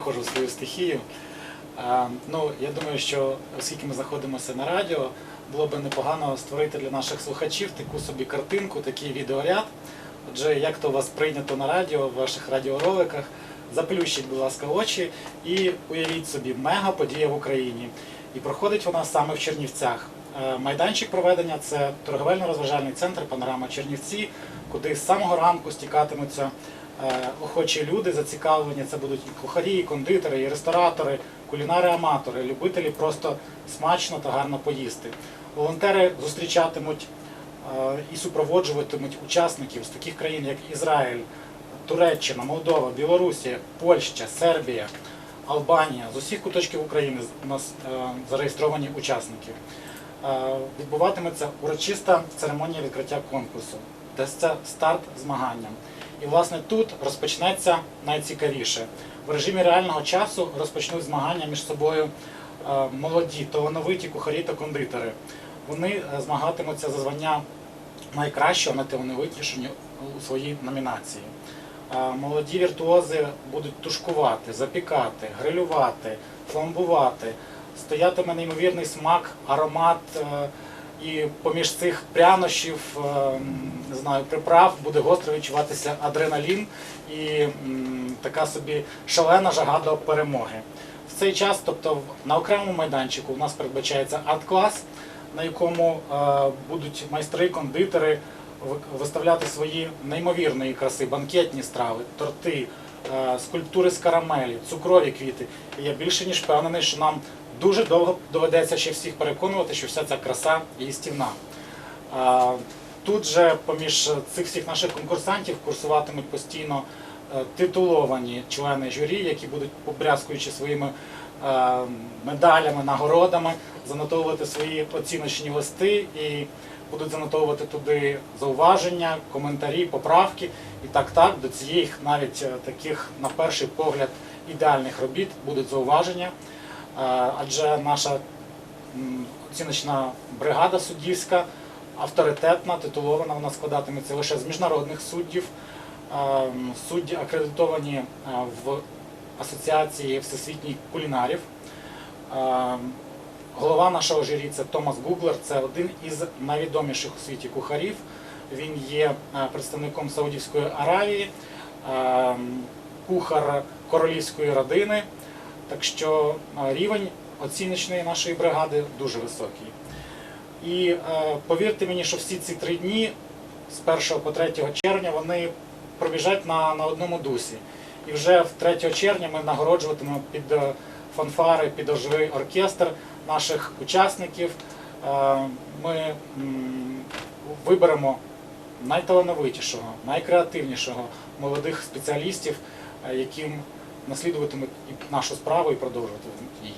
Входжу в свою стихію. Е, Ну, я думаю, що оскільки ми знаходимося на радіо, було б непогано створити для наших слухачів таку собі картинку, такий відеоряд. Отже, як то у вас прийнято на радіо, в ваших радіороликах, заплющіть, будь ласка, очі і уявіть собі мега подія в Україні. І проходить вона саме в Чернівцях. Е, Майданчик проведення це торговельно-розважальний центр Панорама Чернівці, куди з самого ранку стікатимуться е, охочі люди, зацікавлені. Це будуть і кухарі, і кондитери, і ресторатори, кулінари-аматори, любителі просто смачно та гарно поїсти. Волонтери зустрічатимуть е, і супроводжуватимуть учасників з таких країн, як Ізраїль, Туреччина, Молдова, Білорусія, Польща, Сербія, Албанія. З усіх куточків України у нас е, зареєстровані учасники. Відбуватиметься урочиста церемонія відкриття конкурсу, це старт змаганням. І власне тут розпочнеться найцікавіше. В режимі реального часу розпочнуть змагання між собою е, молоді, талановиті кухарі та кондитери. Вони е, змагатимуться за звання найкращого, найталановитішого у своїй номінації. Е, Молоді віртуози будуть тушкувати, запікати, грилювати, фламбувати. Стоятиме неймовірний смак, аромат, і поміж цих прянощів, е, не знаю, приправ буде гостро відчуватися адреналін і така собі шалена жага до перемоги. В цей час, тобто на окремому майданчику, у нас передбачається арт-клас, на якому е, будуть майстри, кондитери виставляти свої неймовірної краси, банкетні страви, торти, е, скульптури з карамелі, цукрові квіти. І я більше ніж впевнений, що нам дуже довго доведеться ще всіх переконувати, що вся ця краса їстівна. Тут же поміж цих всіх наших конкурсантів курсуватимуть постійно е, титуловані члени журі, які будуть, побрязкуючи своїми е, медалями, нагородами, занотовувати свої оціночні листи і будуть занотовувати туди зауваження, коментарі, поправки. І так так до цієї навіть е, таких, на перший погляд, ідеальних робіт будуть зауваження. Е, Адже наша оціночна бригада суддівська авторитетна, титулована, вона складатиметься лише з міжнародних суддів. Ем, Судді акредитовані е, в Асоціації всесвітніх кулінарів. Голова нашого журі це Томас Гуглер, це один із найвідоміших у світі кухарів. Він є е, представником Саудівської Аравії, кухар королівської родини. Так що е, рівень оціночної нашої бригади дуже високий. І е, повірте мені, що всі ці три дні з 1 по 3 червня вони пробіжать на, на одному дусі. І вже в 3 червня ми нагороджуватимемо під е, фанфари, під оживий оркестр наших учасників. Ми виберемо найталановитішого, найкреативнішого молодих спеціалістів, яким наслідуватимуть і нашу справу і продовжувати її.